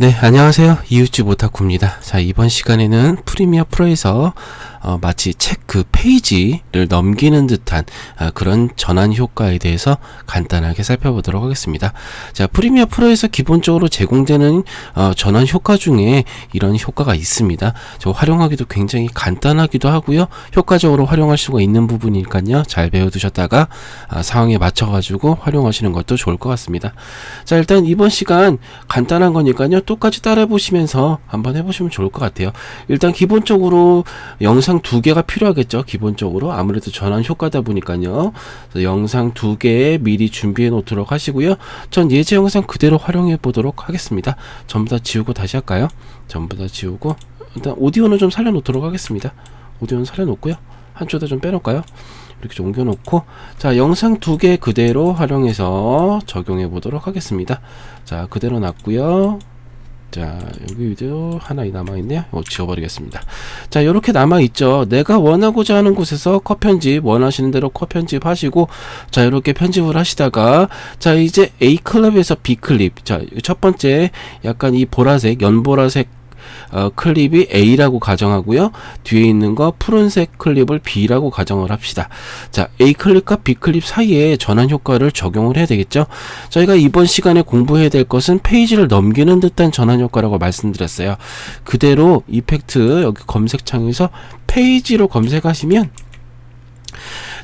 네, 안녕하세요. 이웃집 오타쿠입니다. 자, 이번 시간에는 프리미어 프로에서 어, 마치 책 그 페이지를 넘기는 듯한 아, 그런 전환 효과에 대해서 간단하게 살펴보도록 하겠습니다. 자, 프리미어 프로에서 기본적으로 제공되는 어, 전환 효과 중에 이런 효과가 있습니다. 저 활용하기도 굉장히 간단하기도 하고요. 효과적으로 활용할 수가 있는 부분이니까요. 잘 배워두셨다가 아, 상황에 맞춰가지고 활용하시는 것도 좋을 것 같습니다. 자, 일단 이번 시간 간단한 거니까요. 똑같이 따라해 보시면서 한번 해보시면 좋을 것 같아요. 일단 기본적으로 영상 두 개가 필요하겠죠. 기본적으로 아무래도 전환 효과다 보니까요. 영상 두 개 미리 준비해 놓도록 하시고요. 전 예제 영상 그대로 활용해 보도록 하겠습니다. 전부 다 지우고 다시 할까요? 전부 다 지우고 일단 오디오는 좀 살려 놓도록 하겠습니다. 오디오는 살려 놓고요. 한쪽에다 좀 빼놓을까요? 이렇게 좀 옮겨놓고 자 영상 두 개 그대로 활용해서 적용해 보도록 하겠습니다. 자 그대로 놨고요. 자 여기도 하나 남아있네요. 어, 지워버리겠습니다. 자 이렇게 남아있죠. 내가 원하고자 하는 곳에서 컷 편집 원하시는 대로 컷 편집 하시고 자 이렇게 편집을 하시다가 자 이제 A 클립에서 B 클립. 자 첫 번째 약간 이 보라색 연보라색 어, 클립이 A라고 가정하고요. 뒤에 있는 거 푸른색 클립을 B라고 가정을 합시다. 자, A 클립과 B 클립 사이에 전환 효과를 적용을 해야 되겠죠. 저희가 이번 시간에 공부해야 될 것은 페이지를 넘기는 듯한 전환 효과라고 말씀드렸어요. 그대로 이펙트 여기 검색창에서 페이지로 검색하시면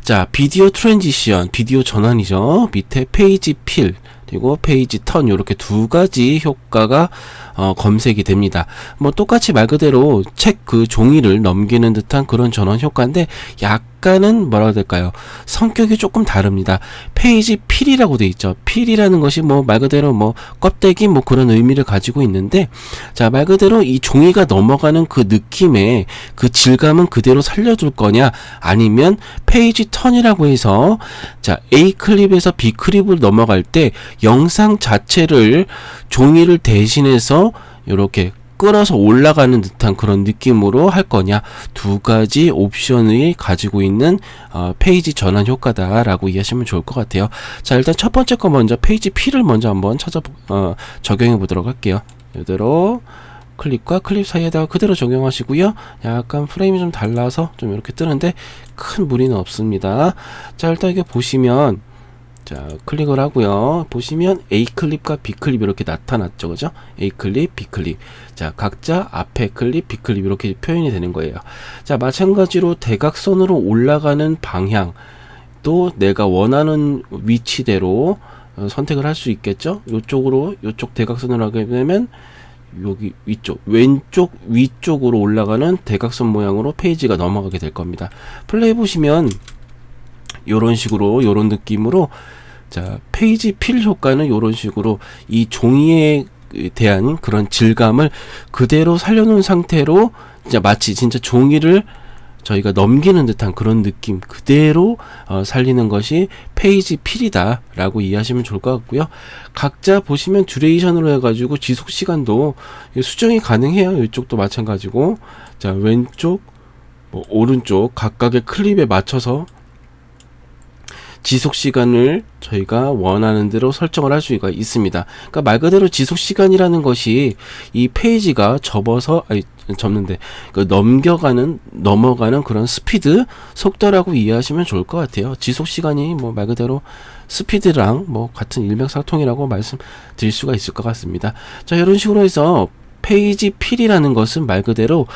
자, 비디오 트랜지션, 비디오 전환이죠. 밑에 페이지 필, 그리고 페이지 턴 이렇게 두 가지 효과가 어, 검색이 됩니다. 뭐 똑같이 말 그대로 책 그 종이를 넘기는 듯한 그런 전원 효과인데 약 간은 뭐라고 해야 될까요? 성격이 조금 다릅니다. 페이지 필이라고 돼 있죠. 필이라는 것이 뭐 말 그대로 뭐 껍데기 뭐 그런 의미를 가지고 있는데 자 말 그대로 이 종이가 넘어가는 그 느낌의 그 질감은 그대로 살려둘 거냐 아니면 페이지 턴이라고 해서 자 A 클립에서 B 클립을 넘어갈 때 영상 자체를 종이를 대신해서 이렇게 끌어서 올라가는 듯한 그런 느낌으로 할 거냐 두 가지 옵션이 가지고 있는 어, 페이지 전환 효과다라고 이해하시면 좋을 것 같아요. 자 일단 첫 번째 거 먼저 페이지 P를 먼저 한번 찾아 어, 적용해 보도록 할게요. 이대로 클립과 클립 사이에다가 그대로 적용하시고요. 약간 프레임이 좀 달라서 좀 이렇게 뜨는데 큰 무리는 없습니다. 자 일단 이게 보시면 자 클릭을 하고요. 보시면 A 클립과 B 클립 이렇게 나타났죠. 그죠? A 클립 B 클립. 자 각자 앞에 클립 B 클립 이렇게 표현이 되는 거예요. 자 마찬가지로 대각선으로 올라가는 방향. 또 내가 원하는 위치대로 어, 선택을 할 수 있겠죠? 이쪽으로 이쪽 대각선으로 하게 되면 여기 위쪽 왼쪽 위쪽으로 올라가는 대각선 모양으로 페이지가 넘어가게 될 겁니다. 플레이 보시면 요런 식으로 요런 느낌으로 자 페이지 필 효과는 요런 식으로 이 종이에 대한 그런 질감을 그대로 살려놓은 상태로 진짜 마치 진짜 종이를 저희가 넘기는 듯한 그런 느낌 그대로 어, 살리는 것이 페이지 필이다 라고 이해하시면 좋을 것 같고요. 각자 보시면 듀레이션으로 해가지고 지속 시간도 수정이 가능해요. 이쪽도 마찬가지고. 자 왼쪽 뭐 오른쪽 각각의 클립에 맞춰서 지속 시간을 저희가 원하는 대로 설정을 할 수가 있습니다. 그러니까 말 그대로 지속 시간이라는 것이 이 페이지가 접어서 아니 접는데 그 넘겨가는 넘어가는 그런 스피드 속도라고 이해하시면 좋을 것 같아요. 지속 시간이 뭐 말 그대로 스피드랑 뭐 같은 일맥상통이라고 말씀드릴 수가 있을 것 같습니다. 자 이런 식으로 해서 페이지 필이라는 것은 말 그대로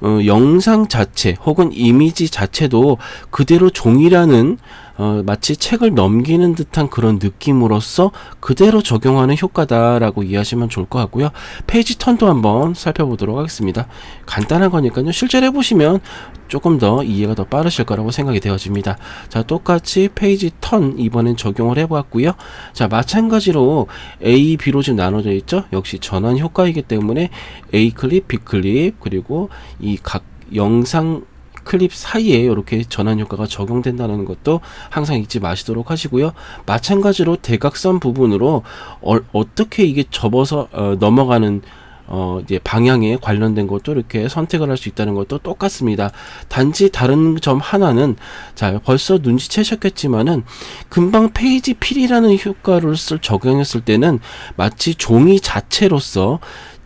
어, 영상 자체 혹은 이미지 자체도 그대로 종이라는 어, 마치 책을 넘기는 듯한 그런 느낌으로써 그대로 적용하는 효과다라고 이해하시면 좋을 것 같고요. 페이지 턴도 한번 살펴보도록 하겠습니다. 간단한 거니까요. 실제로 해보시면 조금 더 이해가 더 빠르실 거라고 생각이 되어집니다. 자, 똑같이 페이지 턴 이번엔 적용을 해보았고요. 자, 마찬가지로 A, B로 지금 나눠져 있죠. 역시 전환 효과이기 때문에 A 클립, B 클립 그리고 이 각 영상 클립 사이에 이렇게 전환 효과가 적용된다는 것도 항상 잊지 마시도록 하시고요. 마찬가지로 대각선 부분으로 어, 떻게 이게 접어서 어, 넘어가는 어, 이제 방향에 관련된 것도 이렇게 선택을 할 수 있다는 것도 똑같습니다. 단지 다른 점 하나는 자, 벌써 눈치채셨겠지만은 금방 페이지 필이라는 효과를 쓸 적용했을 때는 마치 종이 자체로서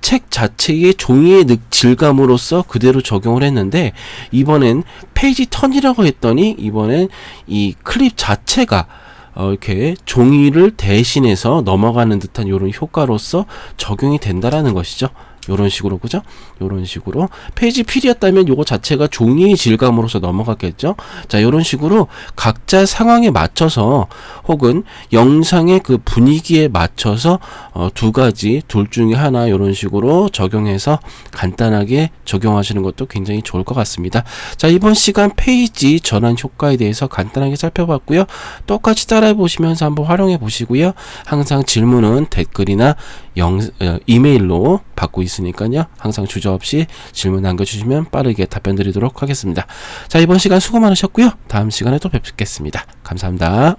책 자체의 종이의 느- 질감으로서 그대로 적용을 했는데 이번엔 페이지 턴이라고 했더니 이번엔 이 클립 자체가 어, 이렇게 종이를 대신해서 넘어가는 듯한 이런 효과로서 적용이 된다라는 것이죠. 요런 식으로 그죠? 요런 식으로 페이지 필이었다면 요거 자체가 종이의 질감으로서 넘어갔겠죠? 자, 요런 식으로 각자 상황에 맞춰서 혹은 영상의 그 분위기에 맞춰서 어, 두 가지 둘 중에 하나 요런 식으로 적용해서 간단하게 적용하시는 것도 굉장히 좋을 것 같습니다. 자, 이번 시간 페이지 전환 효과에 대해서 간단하게 살펴봤고요. 똑같이 따라해 보시면서 한번 활용해 보시고요. 항상 질문은 댓글이나 영, 어, 이메일로 받고 있으니까요. 항상 주저없이 질문 남겨주시면 빠르게 답변 드리도록 하겠습니다. 자, 이번 시간 수고 많으셨고요. 다음 시간에 또 뵙겠습니다. 감사합니다.